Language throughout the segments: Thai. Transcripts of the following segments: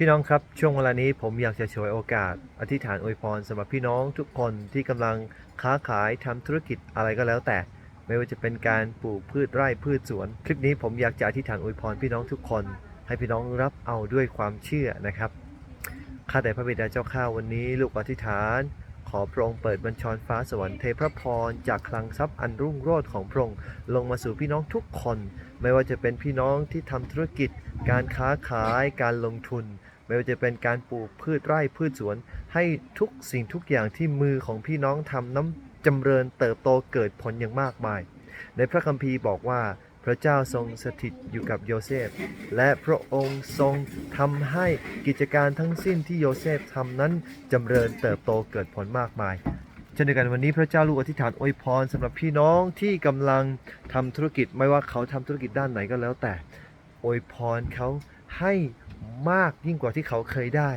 พี่น้องครับช่วงเวลานี้ผมอยากจะฉวยโอกาส อธิษฐานอวยพรสำหรับพี่น้องทุกคนที่กำลังค้าขายทำธุรกิจอะไรก็แล้วแต่ ไม่ว่าจะเป็นการปลูกพืชไร่พืชสวน คลิปนี้ผมอยากจะอธิษฐานอวยพรพี่น้องทุกคน ให้พี่น้องรับเอาด้วยความเชื่อนะครับข้าแต่พระบิดาเจ้าข้าวันนี้ ลูกอธิษฐาน ขอพระองค์เปิดบัญชรฟ้าสวรรค์เทพระพรจากคลังทรัพย์อันรุ่งโรจน์ของพระองค์ลงมาสู่พี่น้องทุกคน ไม่ว่าจะเป็นพี่น้องที่ทำธุรกิจ การค้าขายการลงทุน ไม่ว่าจะเป็นการปลูกพืชไร่พืชสวน ให้ทุกสิ่งทุกอย่างที่มือของพี่น้องทำน้ำจำเริญเติบโตเกิดผลอย่างมากมาย ในพระคัมภีร์บอกว่าพระเจ้าทรงสถิตอยู่กับโยเซฟ และพระองค์ทรงทำให้กิจการทั้งสิ้นที่โยเซฟทำนั้นจำเริญเติบโตเกิดผลมากมายเช่นเดียวกันวันนี้พระเจ้าลูกอธิษฐานอวยพรสำหรับพี่น้องที่กำลังทำธุรกิจไม่ว่าเขาทำธุรกิจด้านไหนก็แล้วแต่อวยพรเขาให้ มากยิ่งกว่าที่เขาเคยได้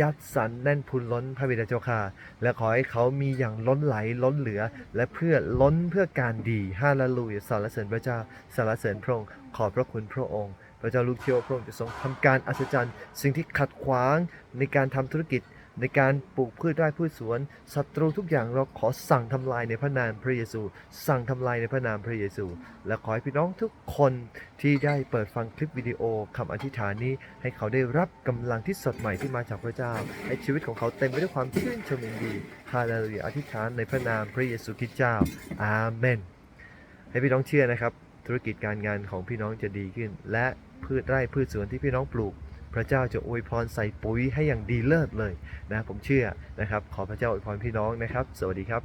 ยัดสันแน่นพุนล้นพระบิดาเจ้าค่ะ และขอให้เขามีอย่างล้นไหลล้นเหลือ และเพื่อล้นเพื่อการดีฮาเลลูยาสารเสริญพระเจ้าสรรเสริญพระองค์ขอบพระคุณพระองค์ พระเจ้าลูกเชียวพระองค์จะทรงทำการอัศจรรย์ สิ่งที่ขัดขวางในการทำธุรกิจ ในการปลูกพืชไร่พืชสวนศัตรูทุกอย่างเราขอสั่งทำลายในพระนามพระเยซู สั่งทำลายในพระนามพระเยซู และขอให้พี่น้องทุกคนที่ได้เปิดฟังคลิปวิดีโอคำอธิษฐานนี้ ให้เขาได้รับกำลังที่สดใหม่ที่มาจากพระเจ้า ให้ชีวิตของเขาเต็มไปด้วยความชื่นชมยินดีฮาเลลูยาอธิษฐานในพระนามพระเยซูคริสต์เจ้าอาเมน ให้พี่น้องเชื่อนะครับ ธุรกิจการงานของพี่น้องจะดีขึ้น และพืชไร่พืชสวนที่พี่น้องปลูก พระเจ้าจะอวยพรใส่ปุ๋ยให้อย่างดีเลิศเลยนะผมเชื่อนะครับ ขอพระเจ้าอวยพรพี่น้องนะครับ สวัสดีครับ